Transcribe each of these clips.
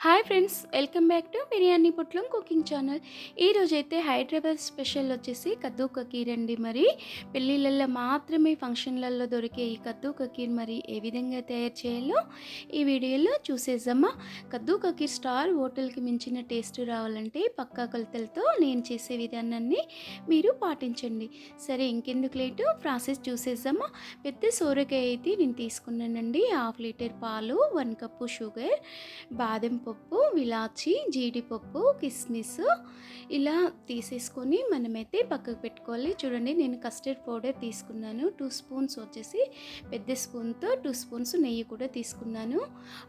Hi friends welcome back to biryani Putlam cooking channel. ఈరోజైతే అయితే Hyderabad special వచ్చేసి కద్దు కకీర్ అండి మరి. పెళ్ళిళ్ళల్లో మాత్రమే ఫంక్షన్లలో దొరికే ఈ కద్దు కకీర్ మరి ఏ విధంగా తయారు చేయాలో ఈ వీడియోలో చూసేద్దామా. కద్దు కకీర్ స్టార్ హోటల్కి మించిన టేస్ట్ రావాలంటే పక్కా కొలతలతో నేను చేసే విధానాన్ని మీరు పాటించండి. సరే ఇంకెందుకు లేటు? ప్రాసెస్ చూసేద్దామా. పెద్ద సోరకాయ అయితే నేను తీసుకున్నానండి. హాఫ్ లీటర్ పాలు వన్ కప్పు షుగర్ బాదం పప్పు విలాచి జీడిపప్పు కిస్మిస్ ఇలా తీసేసుకొని మనమైతే పక్కకు పెట్టుకోవాలి. చూడండి నేను కస్టర్డ్ పౌడర్ తీసుకున్నాను. టూ స్పూన్స్ వచ్చేసి పెద్ద స్పూన్తో టూ స్పూన్స్ నెయ్యి కూడా తీసుకున్నాను.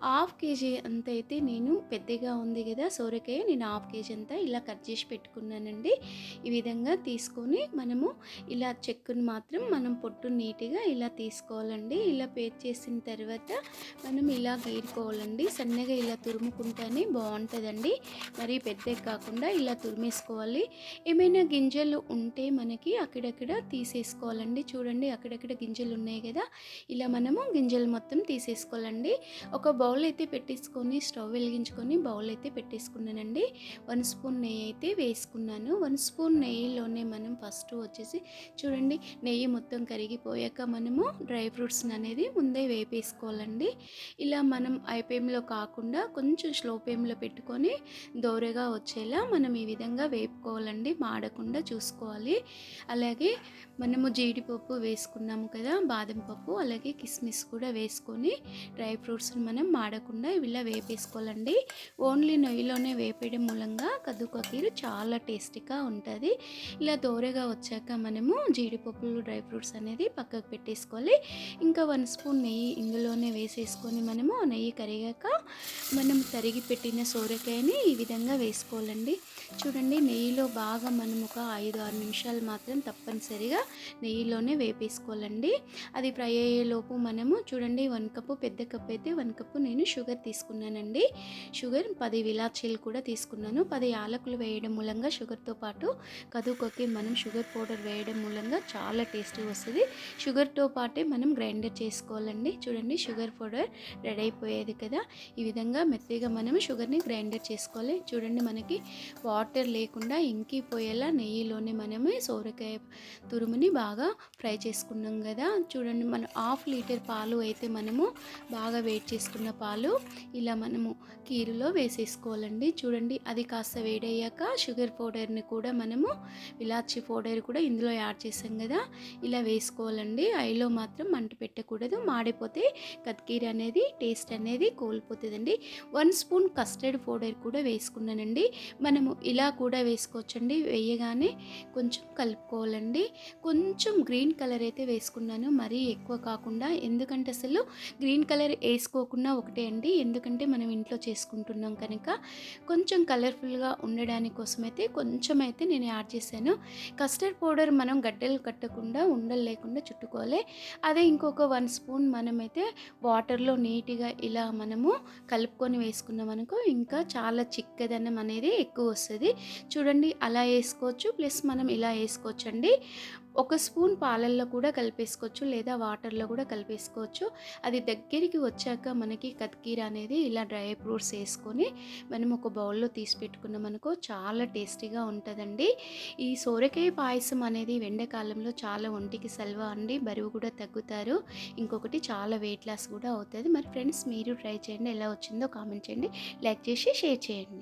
హాఫ్ కేజీ అంత అయితే నేను పెద్దగా ఉంది కదా సోరకాయ నేను హాఫ్ కేజీ అంతా ఇలా కట్ చేసి పెట్టుకున్నానండి. ఈ విధంగా తీసుకొని మనము ఇలా చెక్కును మాత్రం మనం పొట్టు నీట్గా ఇలా తీసుకోవాలండి. ఇలా పేర్ చేసిన తర్వాత మనం ఇలా గీరుకోవాలండి. సన్నగా ఇలా తురుముకుంటే ఉంటేనే బాగుంటుందండి. మరి పెద్దగా కాకుండా ఇలా తురిమేసుకోవాలి. ఏమైనా గింజలు ఉంటే మనకి అక్కడక్కడ తీసేసుకోవాలండి. చూడండి అక్కడక్కడ గింజలు ఉన్నాయి కదా. ఇలా మనము గింజలు మొత్తం తీసేసుకోవాలండి. ఒక బౌల్ అయితే పెట్టేసుకొని స్టవ్ వెలిగించుకొని బౌల్ అయితే పెట్టేసుకున్నానండి. వన్ స్పూన్ నెయ్యి అయితే వేసుకున్నాను. వన్ స్పూన్ నెయ్యిలోనే మనం ఫస్ట్ వచ్చేసి చూడండి నెయ్యి మొత్తం కరిగిపోయాక మనము డ్రై ఫ్రూట్స్ అనేది ముందే వేపేసుకోవాలండి. ఇలా మనం ఐపేమ్లో కాకుండా కొంచెం స్లో ఫ్లేమ్లో పెట్టుకొని దోరగా వచ్చేలా మనం ఈ విధంగా వేపుకోవాలండి. మాడకుండా చూసుకోవాలి. అలాగే మనము జీడిపప్పు వేసుకున్నాము కదా బాదం పప్పు అలాగే కిస్మిస్ కూడా వేసుకొని డ్రై ఫ్రూట్స్ని మనం మాడకుండా ఇలా వేపేసుకోవాలండి. ఓన్లీ నెయ్యిలోనే వేపేయడం మూలంగా కద్దు చాలా టేస్టీగా ఉంటుంది. ఇలా దోరగా వచ్చాక మనము జీడిపప్పులు డ్రై ఫ్రూట్స్ అనేది పక్కకు పెట్టేసుకోవాలి. ఇంకా వన్ స్పూన్ నెయ్యి ఇందులోనే వేసేసుకొని మనము నెయ్యి కరిగాక మనం తరిగి పెట్టిన సోరకాయని ఈ విధంగా వేసుకోవాలండి. చూడండి నెయ్యిలో బాగా మనం ఒక ఐదు ఆరు నిమిషాలు మాత్రం తప్పనిసరిగా నెయ్యిలోనే వేపేసుకోవాలండి. అది ఫ్రై అయ్యేలోపు మనము చూడండి వన్ కప్పు పెద్ద కప్ అయితే వన్ కప్పు నేను షుగర్ తీసుకున్నానండి. షుగర్ పది విలాచీలు కూడా తీసుకున్నాను. పది యాలకులు వేయడం మూలంగా షుగర్తో పాటు కదుకొక్కి మనం షుగర్ పౌడర్ వేయడం మూలంగా చాలా టేస్టీ వస్తుంది. షుగర్తో పాటే మనం గ్రైండర్ చేసుకోవాలండి. చూడండి షుగర్ పౌడర్ రెడీ అయిపోయేది కదా. ఈ విధంగా మెత్తగా మనం షుగర్ని గ్రైండర్ చేసుకోవాలి. చూడండి మనకి వాటర్ లేకుండా ఇంకిపోయేలా నెయ్యిలోనే మనమే సోరకాయ తురుముని బాగా ఫ్రై చేసుకున్నాం కదా. చూడండి మన హాఫ్ లీటర్ పాలు అయితే మనము బాగా వేడి చేసుకున్న పాలు ఇలా మనము కీరులో వేసేసుకోవాలండి. చూడండి అది కాస్త వేడయ్యాక షుగర్ పౌడర్ని కూడా మనము ఇలాచి పౌడర్ కూడా ఇందులో యాడ్ చేసాం కదా. ఇలా వేసుకోవాలండి. ఐలో మాత్రం మంట పెట్టకూడదు. మాడిపోతే కత్కీర అనేది టేస్ట్ అనేది కోల్పోతుందండి. One spoon spoon custard powder కూడా వేసుకున్నానండి. మనము ఇలా కూడా వేసుకోవచ్చండి. వేయగానే కొంచెం కలుపుకోవాలండి. కొంచెం గ్రీన్ కలర్ అయితే వేసుకున్నాను. మరీ ఎక్కువ కాకుండా ఎందుకంటే అసలు గ్రీన్ కలర్ వేసుకోకుండా ఒకటే అండి. ఎందుకంటే మనం ఇంట్లో చేసుకుంటున్నాం కనుక కొంచెం కలర్ఫుల్గా ఉండడానికి కోసమైతే కొంచెం అయితే నేను యాడ్ చేశాను. కస్టర్డ్ పౌడర్ మనం గడ్డలు కట్టకుండా ఉండలు లేకుండా చుట్టుకోవాలి. అదే ఇంకొక వన్ స్పూన్ మనమైతే వాటర్లో నీట్గా ఇలా మనము కలుపుకొని వేసుకున్నాం అనుకో ఇంకా చాలా చిక్కదనం అనేది ఎక్కువ వస్తుంది. చూడండి అలా వేసుకోవచ్చు. ప్లస్ మనం ఇలా వేసుకోవచ్చు అండి ఒక స్పూన్ పాలల్లో కూడా కలిపేసుకోవచ్చు లేదా వాటర్లో కూడా కలిపేసుకోవచ్చు. అది దగ్గరికి వచ్చాక మనకి కత్కీర అనేది ఇలా డ్రై ఫ్రూట్స్ వేసుకొని మనం ఒక బౌల్లో తీసి పెట్టుకున్నాం అనుకో చాలా టేస్టీగా ఉంటుందండి. ఈ సోరకాయ పాయసం అనేది ఎండాకాలంలో చాలా ఒంటికి సెలవు అండి బరువు కూడా తగ్గుతారు. ఇంకొకటి చాలా వెయిట్ లాస్ కూడా అవుతుంది. మరి ఫ్రెండ్స్ మీరు ట్రై చేయండి ఎలా వచ్చిందో కామెంట్ చేయండి. లైక్ చేసి షేర్ చేయండి.